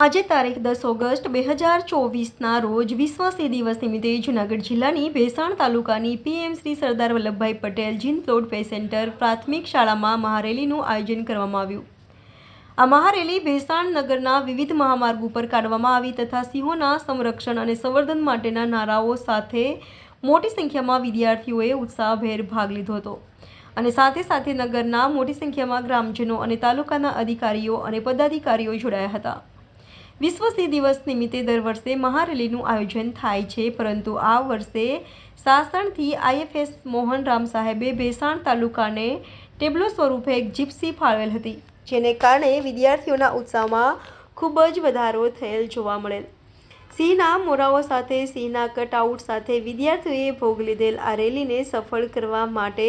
આજે તારીખ દસ ઓગસ્ટ બે હજાર ચોવીસના રોજ વિશ્વ દિવસ નિમિત્તે જૂનાગઢ જિલ્લાની ભેસાણ તાલુકાની પીએમ શ્રી સરદાર વલ્લભભાઈ પટેલ જીન પેસેન્ટર પ્રાથમિક શાળામાં મહારેલીનું આયોજન કરવામાં આવ્યું. આ મહારેલી ભેસાણ નગરના વિવિધ મહામાર્ગ ઉપર કાઢવામાં આવી તથા સિંહોના સંરક્ષણ અને સંવર્ધન માટેના નારાઓ સાથે મોટી સંખ્યામાં વિદ્યાર્થીઓએ ઉત્સાહભેર ભાગ લીધો હતો. અને સાથે સાથે નગરના મોટી સંખ્યામાં ગ્રામજનો અને તાલુકાના અધિકારીઓ અને પદાધિકારીઓ જોડાયા હતા. વિશ્વ સિંહ દિવસ નિમિત્તે દર વર્ષે મહારેલીનું આયોજન થાય છે, પરંતુ આ વર્ષે સાસણથી આઈએફએસ મોહન રામ સાહેબે ભેસાણ તાલુકાને ટેબલો સ્વરૂપે એક જીપ્સી ફાળવેલ હતી, જેને કારણે વિદ્યાર્થીઓના ઉત્સાહમાં ખૂબ જ વધારો થયેલ જોવા મળેલ. સિંહના મોરાઓ સાથે સિંહના કટઆઉટ સાથે વિદ્યાર્થીઓએ ભોગ લીધેલ આ રેલીને સફળ કરવા માટે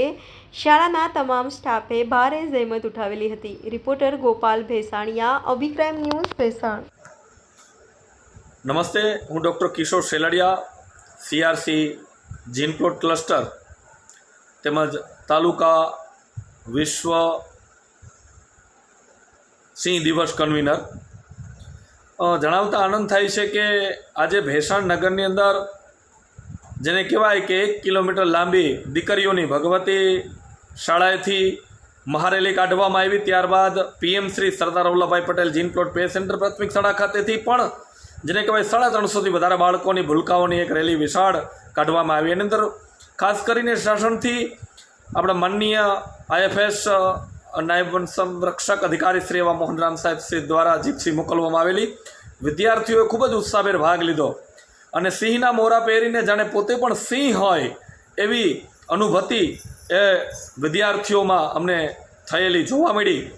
શાળાના તમામ સ્ટાફે ભારે જહેમત ઉઠાવેલી હતી. રિપોર્ટર ગોપાલ ભેસાણીયા, અભિક્રાઇમ ન્યૂઝ ભેસાણ. નમસ્તે, હું doctor Kishor Sheladiya CRC gin plot cluster તેમજ તાલુકા વિશ્વ સિંહ દિવસ કન્વીનર. જણાવતા આનંદ થાય છે કે આજે ભેસાણ નગરની અંદર જેને કહેવાય કે એક કિલોમીટર લાંબી દીકરીઓની ભગવતી શાળાએથી મહારેલી કાઢવામાં આવી. ત્યારબાદ PM Shri Sardar Vallabhbhai Patel gin plot pay centre પ્રાથમિક શાળા ખાતેથી પણ જેને કહેવાય સાડા ત્રણસોથી વધારે બાળકોની ભૂલકાઓની એક રેલી વિશાળ કાઢવામાં આવી. એની અંદર ખાસ કરીને શાસનથી આપણા માનનીય આઈએફએસ નાયબ વન સંરક્ષક અધિકારી શ્રી એવા મોહનરામ સાહેબ શ્રી દ્વારા જીપસી મોકલવામાં આવેલી. વિદ્યાર્થીઓએ ખૂબ જ ઉત્સાહભેર ભાગ લીધો. અને સિંહના મોરા પહેરીને જાણે પોતે પણ સિંહ હોય એવી અનુભૂતિ એ વિદ્યાર્થીઓમાં અમને થયેલી જોવા મળી.